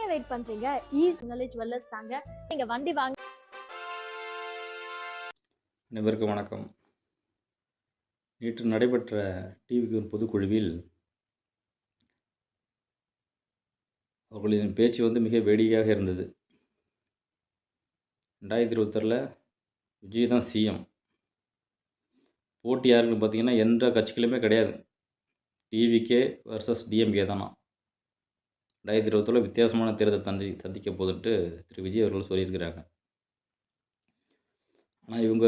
ஏன் வெயிட் பண்றீங்க? Is knowledge வெல்லஸ் தாங்க. நீங்க வண்டி வாங்க அனைவருக்கும் வணக்கம். நேற்று நடைபெற்ற டிவிக்கு பொதுக்குழுவில் அவர்களின் பேச்சு வந்து மிக வேடிக்கையாக இருந்தது. ரெண்டாயிரத்தி இருபத்தாறில் விஜய் தான் சிஎம் போட்டி யாருன்னு பார்த்தீங்கன்னா எந்த கட்சிகளுமே கிடையாது. டிவிகே வர்சஸ் டிஎம்கே தானா. ரெண்டாயிரத்தி இருபத்தொள்ள வித்தியாசமான தேர்தல் தந்தி சந்திக்க போதுன்ட்டு திரு. விஜய் அவர்கள் சொல்லியிருக்கிறாங்க. ஆனால் இவங்க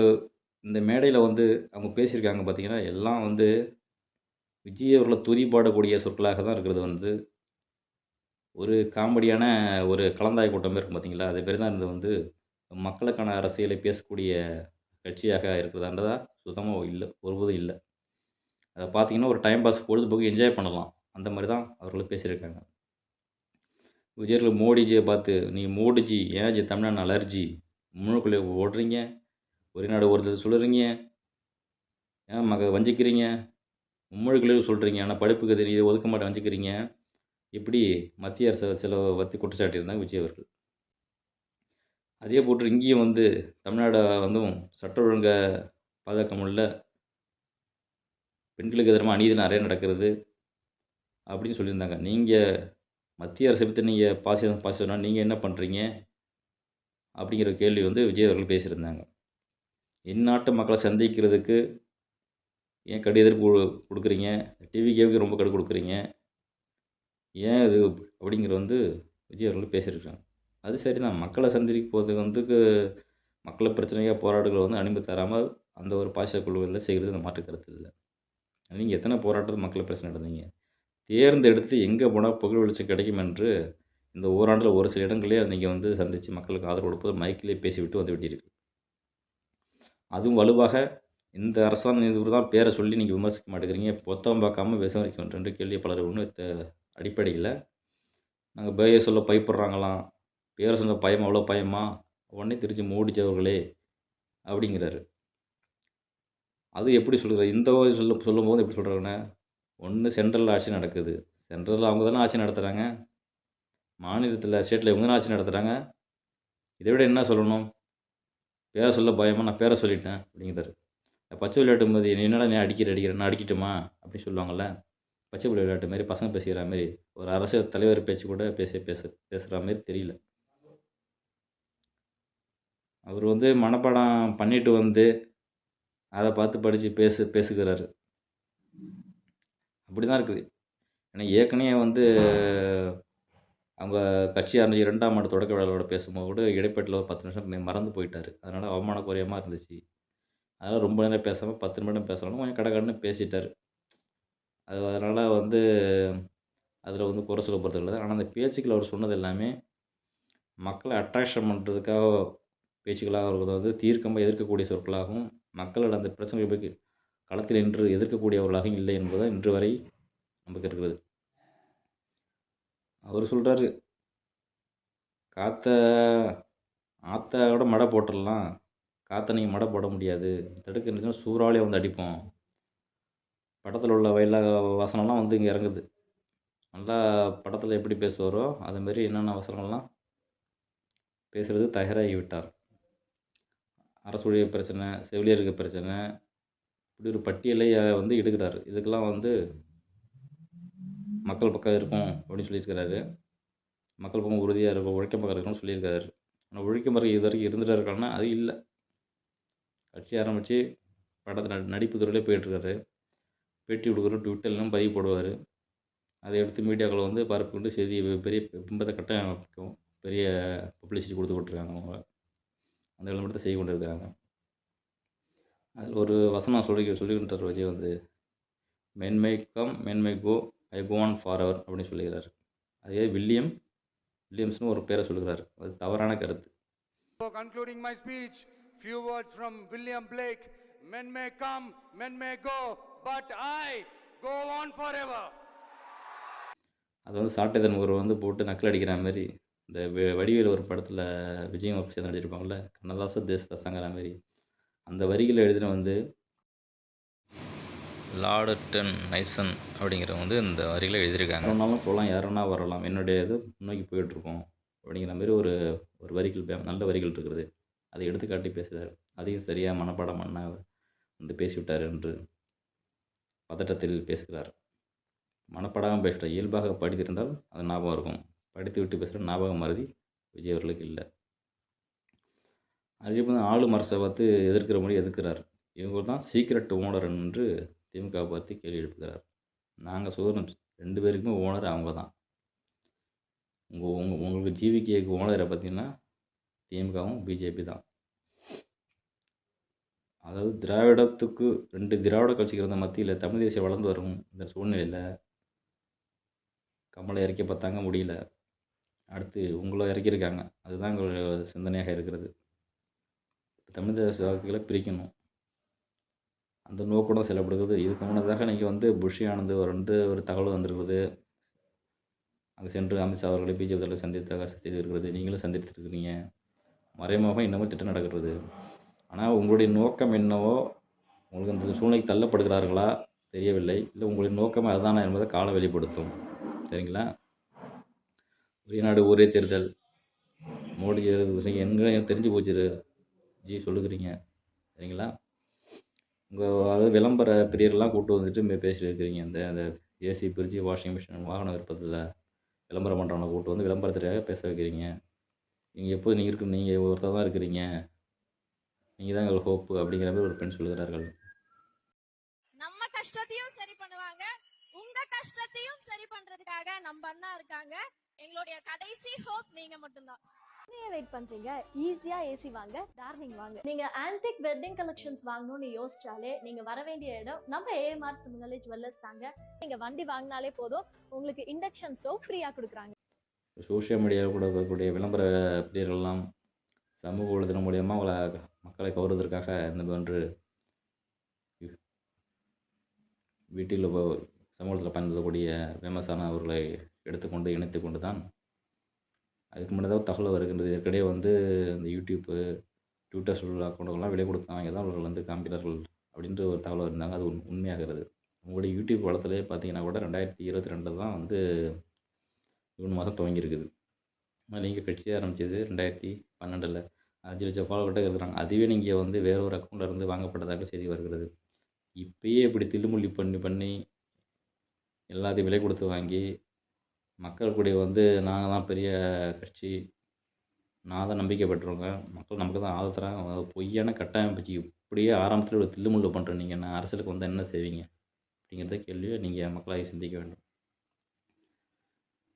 இந்த மேடையில் வந்து அவங்க பேசியிருக்காங்க பார்த்தீங்கன்னா எல்லாம் வந்து விஜய் அவர்களை துதிப்பாடக்கூடிய சொற்களாக தான் இருக்கிறது வந்து. ஒரு காமெடியான ஒரு கலந்தாய் கூட்டம் இருக்கும் பார்த்திங்களா அது பேர் தான் இது வந்து மக்களுக்கான அரசியலை பேசக்கூடிய கட்சியாக இருக்கிறதான்றதா சுத்தமாக இல்லை ஒருபோதும் இல்லை. அதை பார்த்தீங்கன்னா ஒரு டைம் பாஸ் பொழுதுபோக்கு என்ஜாய் பண்ணலாம். அந்த மாதிரி தான் அவர்கள் பேசியிருக்காங்க. விஜயர்கள் மோடிஜியை பார்த்து நீ மோடிஜி ஏன் ஜி தமிழ்நாடு அலர்ஜி முழுக்குள்ளே ஓடுறீங்க ஒரே நாடு ஒருத்தர் சொல்லுறீங்க ஏன் மக வஞ்சிக்கிறீங்க? மும்மொழிகளில் சொல்கிறீங்க ஆனால் படிப்புக்கு தெரியும் இதை ஒதுக்க மாட்டேன் வஞ்சிக்கிறீங்க. இப்படி மத்திய அரசு சில பற்றி குற்றச்சாட்டியிருந்தாங்க விஜய் அவர்கள். அதே போட்டு இங்கேயும் வந்து தமிழ்நாடு வந்தும் சட்ட ஒழுங்க பாதுகாக்க முடியல. பெண்களுக்கு எதிரமாக அநீதி நிறைய நடக்கிறது அப்படின்னு சொல்லியிருந்தாங்க. நீங்கள் மத்திய அரசை பற்றி நீங்கள் பாசி பாசி சொன்னால் நீங்கள் என்ன பண்ணுறீங்க அப்படிங்கிற கேள்வி வந்து விஜய் அவர்கள் பேசியிருந்தாங்க. இந்நாட்டு மக்களை சந்திக்கிறதுக்கு ஏன் கடு எதிர்ப்பு கொடு- கொடுக்குறீங்க? டிவிக்கேவுக்கு ரொம்ப கடு கொடுக்குறீங்க. ஏன் இது அப்படிங்கிற வந்து விஜய் அவர்கள் பேசியிருக்காங்க. அது சரி தான் மக்களை சந்திக்க போகிறதுக்கு வந்து மக்களை பிரச்சனையாக போராட்டங்களை வந்து அனுமதி தராமல் அந்த ஒரு பாஷா குழுவில் செய்கிறது அந்த மாற்று கருத்து இல்லை. நீங்கள் எத்தனை போராட்டத்தில் மக்களை பிரச்சனை நடந்தீங்க? தேர்ந்தெடுத்து எங்கே போனால் புகழ் வெளிச்சம் கிடைக்கும் என்று இந்த ஓராண்டில் ஒரு சில இடங்களே நீங்கள் வந்து சந்தித்து மக்களுக்கு ஆதரவு கொடுப்பது மைக்கிலே பேசிவிட்டு வந்து விட்டீர்கள். அதுவும் வலுவாக இந்த அரசாங்கம் இவர் தான் பேரை சொல்லி நீங்கள் விமர்சிக்க மாட்டேங்கிறீங்க. பொத்தம் பார்க்காம விசாரிக்கணும். என்று ரெண்டு கேள்வி பலர் ஒன்று அடிப்படையில். நாங்கள் பேய சொல்ல பயப்படுறாங்களாம். பேரை சொல்ல பயம் அவ்வளோ பயமா? உடனே திருச்சி மூடிச்சவர்களே அப்படிங்கிறாரு. அது எப்படி சொல்கிறார் இந்த சொல்ல சொல்லும்போது எப்படி சொல்கிறாங்கன்னா ஒன்று சென்ட்ரல் ஆட்சி நடக்குது. சென்ட்ரலில் அவங்க தானே ஆட்சி நடத்துகிறாங்க மாநிலத்தில் ஸ்டேட்டில் இவங்க தானே ஆட்சி நடத்துகிறாங்க இதை விட என்ன சொல்லணும்? பேரை சொல்ல பயமாக நான் பேரை சொல்லிட்டேன் அப்படிங்கிறாரு. பச்சை விளையாட்டு போது என்னடா நீ அடிக்கிற அடிக்கிற நான் அடிக்கட்டுமா? அப்படின்னு சொல்லுவாங்கள்ல பச்சை விளையாட்டு மாதிரி பசங்க பேசுகிற மாதிரி ஒரு அரசியல் தலைவர் பேச்சு கூட பேச பேச பேசுகிற மாதிரி தெரியல. அவர் வந்து மனப்பாடம் பண்ணிட்டு வந்து அதை பார்த்து படித்து பேசு பேசுகிறாரு. அப்படி தான் இருக்குது. ஏன்னா ஏற்கனவே வந்து அவங்க கட்சி ஆரம்பிச்சு ரெண்டாம் ஆண்டு தொடக்க விழாவோட பேசும்போது கூட இடைப்பட்டில் ஒரு பத்து நிமிஷம் மறந்து போயிட்டார். அதனால் அவமான குறையமாக இருந்துச்சு. அதனால் ரொம்ப நேரம் பேசாமல் பத்து நிமிடம் பேசலாம் கொஞ்சம் கடகடன்னு பேசிட்டார். அது அதனால் வந்து அதில் வந்து குறை சொல்ல போகிறது இல்லை. ஆனால் அந்த பேச்சுக்கள் அவர் சொன்னது எல்லாமே மக்களை அட்ராக்ஷன் பண்ணுறதுக்காக பேச்சுக்களாக இருக்கிறது வந்து தீர்க்கமாக எதிர்க்கக்கூடிய சொற்களாகவும் மக்களோட அந்த பிரச்சனைகள் களத்தில் நின்று எதிர்க்கக்கூடியவர்களாக இல்லை என்பது இன்று வரை நமக்கு இருக்கிறது. அவர் சொல்கிறாரு காத்த ஆத்தாவோட மடை போட்டுடலாம் காற்றை நீங்கள் மடை போட முடியாது. தடுக்க சூறாவளியாக வந்து அடிப்போம். படத்தில் உள்ள வயல வசனம்லாம் வந்து இங்கே இறங்குது. நல்லா படத்தில் எப்படி பேசுவாரோ அதுமாரி என்னென்ன வசனங்கள்லாம் பேசுகிறது தயாராகி விட்டார். அரசுடைய பிரச்சனை செவிலியருக்கு பிரச்சனை இப்படி ஒரு பட்டியலை வந்து எடுக்கிறாரு. இதுக்கெல்லாம் வந்து மக்கள் பக்கம் இருக்கும் அப்படின்னு சொல்லியிருக்கிறாரு. மக்கள் பக்கம் உறுதியாக இருக்கும் உழைக்க பக்கம் இருக்கும்னு சொல்லியிருக்காரு. ஆனால் உழைக்க பக்கம் இது வரைக்கும் இருந்துட்டு இருக்காங்கன்னா அது இல்லை. கட்சி ஆரம்பித்து படத்தில் நடி நடிப்பு துறையிலே போயிட்டுருக்காரு. பேட்டி கொடுக்குறோம் ட்விட்டர்லாம் பதிவு போடுவார். அதை எடுத்து மீடியாக்களை வந்து பரப்பிட்டு செய்தி பெரிய பிம்பத்தை கட்டம் பெரிய பப்ளிசிட்டி கொடுத்து விட்ருக்காங்க அவங்க. அந்த விளம்பரத்தை செய்து கொண்டு இருக்கிறாங்க அதில் ஒரு வசனம் சொல்லி சொல்லிக்கிட்டார் விஜய் வந்து மென்மை கம் மென்மை கோ ஐ கோ ஆன் ஃபார் அவர் அப்படின்னு சொல்லுகிறார் அதே வில்லியம் வில்லியம்ஸ்னு ஒரு பேரை சொல்லுகிறார் அது தவறான கருத்து Before concluding my speech, few words from William Blake. Men may come, men may go, but I go on forever. அது வந்து சாட்டைதன் ஒரு வந்து போட்டு நக்கல் அடிக்கிற மாதிரி இந்த வடிவேலு ஒரு படத்தில் விஜயம் சேர்ந்து நடிச்சிருப்பாங்கள்ல கண்ணதாச தேச தசங்கிற மாதிரி அந்த வரிகளை எழுதின வந்து லார்டன் நைசன் அப்படிங்கிறவங்க வந்து இந்த வரிகளை எழுதியிருக்காங்க. வேணாலும் போகலாம் யாருன்னா வரலாம். என்னுடைய இது முன்னோக்கி போயிட்டுருக்கோம் அப்படிங்கிற மாதிரி ஒரு ஒரு வரிகள் பே- நல்ல வரிகள் இருக்கிறது அதை எடுத்துக்காட்டி பேசுகிறார். அதையும் சரியாக மனப்பாடம் பண்ண வந்து பேசிவிட்டார் என்று பதட்டத்தில் பேசுகிறார். மனப்படாமல் பேசுகிற இயல்பாக படித்திருந்தால் அது ஞாபகம் இருக்கும். படித்து விட்டு பேசுகிற ஞாபகம் மறதி விஜய் அவர்களுக்கு இல்லை. அதே போல் ஆளு அரசை பார்த்து எதிர்க்கிற மாதிரி எதிர்க்கிறார். இவங்க தான் சீக்ரெட் ஓனர் என்று திமுக பார்த்து கேள்வி எழுப்புகிறார். நாங்கள் சுதந்திரம் ரெண்டு பேருக்குமே ஓனர் அவங்க தான். உங்கள் உங்கள் உங்களுக்கு ஜிவிகேக்கு ஓனரை பார்த்தீங்கன்னா திமுகவும் பிஜேபி தான். அதாவது திராவிடத்துக்கு ரெண்டு திராவிட கட்சிக்கு இருந்த மத்தியில் தமிழ் தேசியம் வளர்ந்து வரும் இந்த சூழ்நிலையில் கமலை இறக்கி பார்த்தாங்க முடியல. அடுத்து உங்களை இறக்கியிருக்காங்க. அதுதான் எங்களுடைய சிந்தனையாக இருக்கிறது. தமிழ் தேச வாக்குகளை பிரிக்கணும். அந்த நோக்கோட செயல்படுகிறது. இதுக்கு முன்னதாக நீங்கள் வந்து புஷி ஆனந்த் ஒரு வந்து ஒரு தகவல் வந்திருக்கிறது அங்கே சென்று அமித்ஷா அவர்களை பிஜேபி தலைவர் சந்தித்தாக செய்திருக்கிறது நீங்களும் சந்தித்திருக்கிறீங்க. மறைமுகமாக இன்னமும் திட்டம் நடக்கிறது. ஆனால் உங்களுடைய நோக்கம் என்னவோ உங்களுக்கு அந்த சூழ்நிலைக்கு தள்ளப்படுகிறார்களா? தெரியவில்லை. இல்லை உங்களுடைய நோக்கம் அதுதானா என்பதை காலம் வெளிப்படுத்தும். சரிங்களா? ஒரே நாடு ஒரே தேர்தல் மோடி நீங்கள் எங்கே தெரிஞ்சு போச்சு ஜி சொல்லுகிறீங்க. சரிங்களா? உங்கள் அதாவது விளம்பர பிரியர்லாம் கூப்பிட்டு வந்துட்டு மே பேசிட்டு இருக்கிறீங்க இந்த அந்த ஏசி பிரிட்ஜி வாஷிங் மிஷின் வாகன விருப்பத்தில் விளம்பரம் பண்ணுறவங்களை கூப்பிட்டு வந்து விளம்பரத்துக்காக பேச வைக்கிறீங்க. நீங்கள் எப்போது நீங்கள் இருக்கு நீங்கள் ஒருத்தர் தான் இருக்கிறீங்க. நீங்கள் தான் எங்கள் ஹோப்பு அப்படிங்கிற மாதிரி ஒரு பெண் சொல்கிறார்கள் நம்ம கஷ்டத்தையும் சரி பண்ணுவாங்க. உங்க கஷ்டத்தையும் சரி பண்றதுக்காக நம்ம அண்ணா இருக்காங்க. எங்களுடைய கடைசி ஹோப் நீங்க மட்டும்தான். வெயிட் பண்றீங்க. ஈஸியா ஏசி வாங்க டார்னிங் வாங்க. நீங்க ஆன்டிக் வெட்டிங் கலெக்ஷன்ஸ் வாங்கணும்னு யோசிச்சாலே நீங்க வர வேண்டிய இடம் நம்ம ஏஎம்ஆர் சிமங்கலை ஜுவல்லர்ஸ் தாங்க. நீங்க வண்டி வாங்கினாலே போதும் உங்களுக்கு இண்டக்ஷன் ஸ்டவ் ஃப்ரீயா கொடுக்குறாங்க. சோஷியல் மீடியாவில் கூட இருக்கக்கூடிய விளம்பர பிரியர்கள்லாம் சமூக ஊடகத்தின் மூலியமாக அவளை மக்களை கவர்வதற்காக இந்த போன்று வீட்டில் சமூகத்தில் பயன்படுத்தக்கூடிய ஃபேமஸான அவர்களை எடுத்துக்கொண்டு இணைத்து கொண்டு தான் அதுக்கு முன்னதாக தகவல் வருகின்றது. ஏற்கனவே வந்து இந்த யூடியூப்பு ட்விட்டர் சொல் அக்கௌண்ட்டுகள்லாம் விலை கொடுத்து வாங்கி தான் அவர்கள் வந்து காமிக்கிறார்கள் அப்படின்ற ஒரு தகவல் இருந்தாங்க அது உண்- உண்மையாகிறது. உங்களுடைய யூடியூப் வளத்திலே பார்த்தீங்கன்னா கூட ரெண்டாயிரத்தி இருபத்தி ரெண்டு தான் வந்து ஜூன் மாதம் துவங்கியிருக்குது. நீங்கள் கட்சி ஆரம்பிச்சது ரெண்டாயிரத்தி பன்னெண்டில். அஞ்சு லட்சம் ஃபாலோவர்கிட்ட இருக்கிறாங்க. அதுவே நீங்கள் வந்து வேற ஒரு அக்கௌண்ட்டில் இருந்து வாங்கப்பட்டதாக செய்தி வருகிறது. இப்பயே இப்படி தில்லுமுள்ளி பண்ணி பண்ணி எல்லாத்தையும் விலை கொடுத்து வாங்கி மக்கள் கூட வந்து நாங்கள் தான் பெரிய கட்சி. நான் தான் நம்பிக்கை பெற்றவங்க மக்கள் நமக்கு தான் ஆதரவு தராங்க. பொய்யான கட்டமைப்பு இப்படியே ஆரம்பத்தில் ஒரு தில்லுமுள்ளு பண்ணுற நீங்கள் நான் அரசியலுக்கு வந்தால் என்ன செய்வீங்க? அப்படிங்கிறத கேள்வியை நீங்கள் மக்களாக சிந்திக்க வேண்டும்.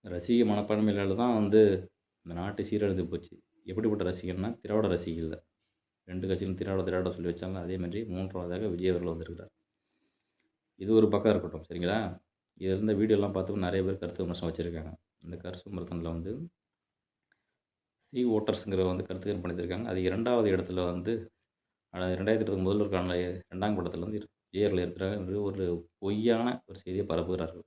ரசிக மனப்பான்மையில தான் வந்து இந்த நாட்டை சீரழிந்து போச்சு. எப்படிப்பட்ட ரசிகர்னா திராவிட ரசிகர்கள் ரெண்டு கட்சியும் திராவிட திராவிட சொல்லி வச்சாங்க. அதே மாதிரி மூன்றாவதாக விஜய் அவர்கள் வந்திருக்கிறார். இது ஒரு பக்கம் இருக்கட்டும். சரிங்களா? இது இருந்த வீடியோலாம் பார்த்து நிறைய பேர் கருத்து விமர்சனம் வச்சுருக்காங்க. இந்த கருத்து விமர்சனத்தில் வந்து சி ஓட்டர்ஸுங்கிற வந்து கருத்து பண்ணியிருக்காங்க அது இரண்டாவது இடத்துல வந்து ரெண்டாயிரத்தி இருபது முதல்வருக்கான ரெண்டாம் படத்தில் வந்து விஜயர்கள் இருக்கிறாங்க என்று ஒரு பொய்யான ஒரு செய்தியை பரப்புகிறார்கள்.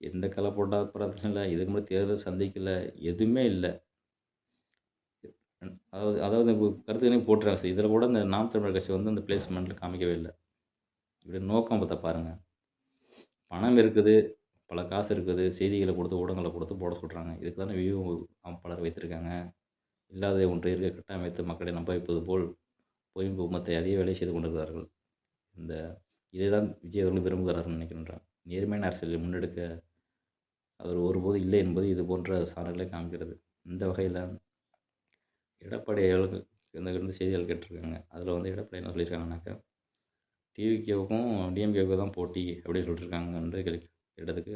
எந்த கலை போட்டால் பிரச்சனை இல்லை இதுக்கு முன்னாடி தேர்தல் சந்திக்கல எதுவுமே இல்லை. அதாவது அதாவது இப்போ கருத்துக்களையும் போட்டுறாங்க. சார் இதில் கூட இந்த நாம் தமிழர் கட்சி வந்து அந்த பிளேஸ்மெண்ட்டில் காமிக்கவே இல்லை. இப்படி நோக்கம் பார்த்தா பாருங்கள் பணம் இருக்குது பல காசு இருக்குது செய்திகளை கொடுத்து ஊடகங்களை கொடுத்து போட சொல்கிறாங்க இதுக்கு தானே வியூ பலர் வைத்திருக்காங்க. இல்லாத ஒன்றை இருக்க கட்டமைத்து மக்களை நம்ப வைப்பது போல் பொய் பொம்மத்தை அதிக வேலை செய்து கொண்டிருக்கிறார்கள். இந்த இதை தான் விஜய் அவர்கள் விரும்புகிறார்கள் நினைக்கின்றான். நேர்மையான அரசியலை முன்னெடுக்க அவர் ஒருபோது இல்லை என்பது இது போன்ற சான்றுகளை காமிக்கிறது. இந்த வகையில் எடப்பாடி அவர்கள் இந்த செய்திகள் கேட்டிருக்காங்க. அதில் வந்து எடப்பாடி என்ன சொல்லியிருக்காங்கனாக்கா டிவிகேவுக்கும் டிஎம்கேவுக்கு தான் போட்டி அப்படின்னு சொல்லிட்டு கேள்வி கேட்டதுக்கு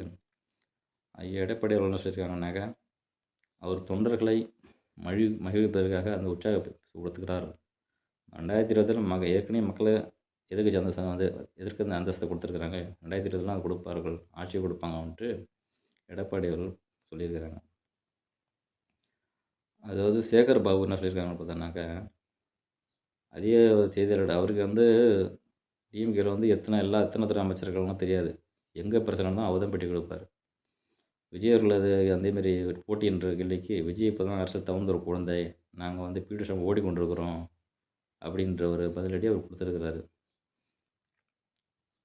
ஐயா எடப்பாடி அவர்கள் என்ன சொல்லியிருக்காங்கனாக்கா அவர் தொண்டர்களை மழி மகிழ்விப்பதற்காக அந்த உற்சாகப்படுத்துகிறார் ரெண்டாயிரத்தி இருபதில் மக ஏற்கனவே மக்களை எதுக்கு அந்த வந்து எதிர்க்க அந்த அந்தஸ்தை கொடுத்துருக்குறாங்க. ரெண்டாயிரத்தி இருபதுலாம் அது கொடுப்பார்கள் ஆட்சி கொடுப்பாங்கன்ட்டு எடப்பாடி அவர்கள் சொல்லியிருக்கிறாங்க. அதாவது சேகர் பாபு என்ன சொல்லியிருக்காங்க பார்த்தோன்னாக்கா அதே செய்தியாளர் அவருக்கு வந்து டிஎம்கேல வந்து எத்தனை எல்லா எத்தனை துறை அமைச்சர்கள்லாம் தெரியாது. எங்கே பிரச்சனை தான் அவர் தான் பெட்டி கொடுப்பார். விஜய் அவர்கள் அது அதேமாரி போட்டின்ற கேள்விக்கு விஜய் இப்போ தான் அரசியல் தகுந்த ஒரு குழந்தை. நாங்கள் வந்து பீடிஷம் ஓடிக்கொண்டிருக்கிறோம் அப்படின்ற ஒரு பதிலடி அவர் கொடுத்துருக்கிறாரு.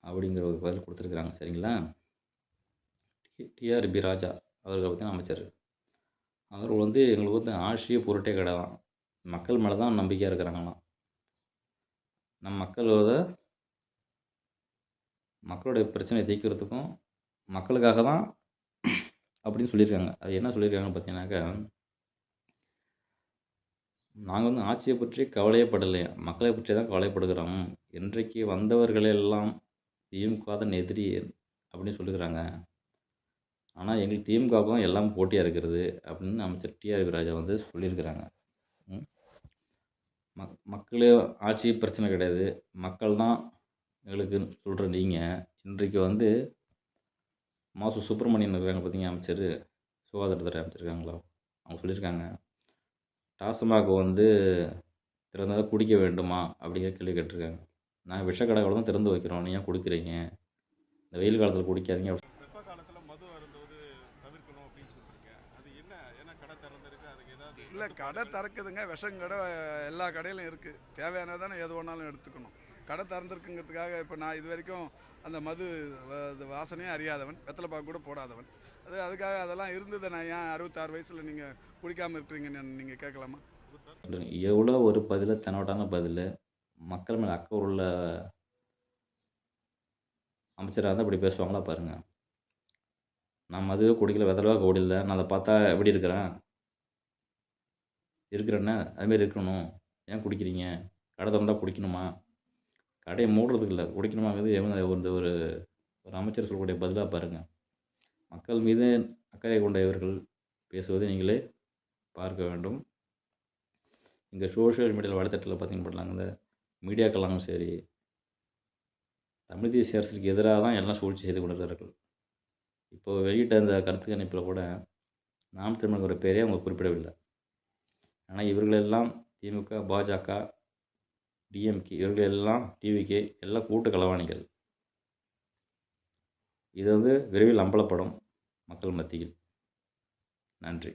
அப்படிங்கிற ஒரு பதில் கொடுத்துருக்குறாங்க. சரிங்களா? டிஆர்பி ராஜா அவர்களை பற்றின அமைச்சர். அவர்கள் வந்து எங்களுக்கு வந்து ஆட்சியே பொருட்டே கிடையாது மக்கள் மேலே தான் நம்பிக்கையாக இருக்கிறாங்களாம். நம் மக்களோட மக்களுடைய பிரச்சனையை தீர்க்கிறதுக்கும் மக்களுக்காக தான் அப்படின்னு சொல்லியிருக்காங்க. அது என்ன சொல்லியிருக்காங்கன்னு பார்த்தீங்கன்னாக்கா நாங்கள் வந்து ஆட்சியை பற்றி கவலையே படலையா? மக்களை பற்றி தான் கவலைப்படுகிறோம். இன்றைக்கு வந்தவர்களெல்லாம் திமுக தான் எதிரி அப்படின்னு சொல்லிக்கிறாங்க ஆனால் எங்களுக்கு திமுகவுக்கு தான் எல்லாம் போட்டியாக இருக்கிறது அப்படின்னு அமைச்சர் டிஆர் ராஜா வந்து சொல்லியிருக்கிறாங்க. மக் மக்களே ஆட்சி பிரச்சனை கிடையாது. மக்கள் தான் எங்களுக்கு சொல்கிற நீங்கள் இன்றைக்கு வந்து மாசு சுப்பிரமணியன் இருக்காங்க பார்த்தீங்க அமைச்சர்? சுகாதாரத்துறை அமைச்சிருக்காங்களோ அவங்க சொல்லியிருக்காங்க டாஸ்மாக் வந்து திறந்ததாக குடிக்க வேண்டுமா? அப்படிங்கிற கேள்வி கேட்டிருக்காங்க. நாங்கள் விஷக்கடைகளை தான் திறந்து வைக்கிறோம். நீ ஏன் குடிக்கிறீங்க? இந்த வெயில் காலத்தில் குடிக்காதீங்க வெப்ப காலத்துல மது அருந்துவது தவிர்க்கணும் அப்படின்னு சொல்றீங்க. அது என்ன? ஏன்னா கடை திறந்திருக்கு அதுக்கு ஏதாவது இல்லை கடை திறக்குதுங்க. விஷம் கடை எல்லா கடையிலும் இருக்குது தேவையானதானே எது வேணாலும் எடுத்துக்கணும். கடை திறந்துருக்குங்கிறதுக்காக இப்போ நான் இது வரைக்கும் அந்த மது வாசனையே அறியாதவன். வெத்தலைப்பாக்கு கூட போடாதவன். அது அதுக்காக அதெல்லாம் இருந்தது நான் ஏன் அறுபத்தாறு வயசில் நீங்கள் குடிக்காமல் இருக்கிறீங்கன்னு நீங்கள் கேட்கலாமா? எவ்வளோ ஒரு பதில் தன்னோடான பதில் மக்கள் மேலே அக்கறை உள்ள அமைச்சராக இருந்தால் இப்படி பேசுவாங்களா பாருங்கள் நான் மதுவே குடிக்கல வெதலவாக ஓடில நான் அதை பார்த்தா எப்படி இருக்கிறேன்? இருக்கிறேன்னா அதுமாரி இருக்கணும். ஏன் குடிக்கிறீங்க? கடை திறந்தால் குடிக்கணுமா? கடையை மூடுறதுக்கு இல்லை. உடைக்கணுமாங்கிறது எவன் வந்து ஒரு ஒரு அமைச்சர் சொல்லக்கூடிய பதிலாக பாருங்கள் மக்கள் மீது அக்கறை கொண்ட இவர்கள் பேசுவதை நீங்களே பார்க்க வேண்டும். இங்கே சோஷியல் மீடியாவில் வலைத்தட்டில் பார்த்தீங்க பண்ணலாங்க இந்த மீடியாக்கெல்லாம் சரி தமிழ் தேசிய அரசுக்கு எதிராக தான் எல்லாம் சூழ்ச்சி செய்து கொண்டிருக்கிறார்கள். இப்போ வெளியிட்ட அந்த கருத்து கணிப்பில் கூட நாம் தமிழர் பேரே அவங்க குறிப்பிடவில்லை. ஆனால் இவர்களெல்லாம் திமுக பாஜக டிஎம்கே இவர்கள் எல்லாம் டிவிகே எல்லாம் கூட்டு களவாணிகள். இது வந்து விரைவில் அம்பலப்படும் மக்கள் மத்தியில். நன்றி.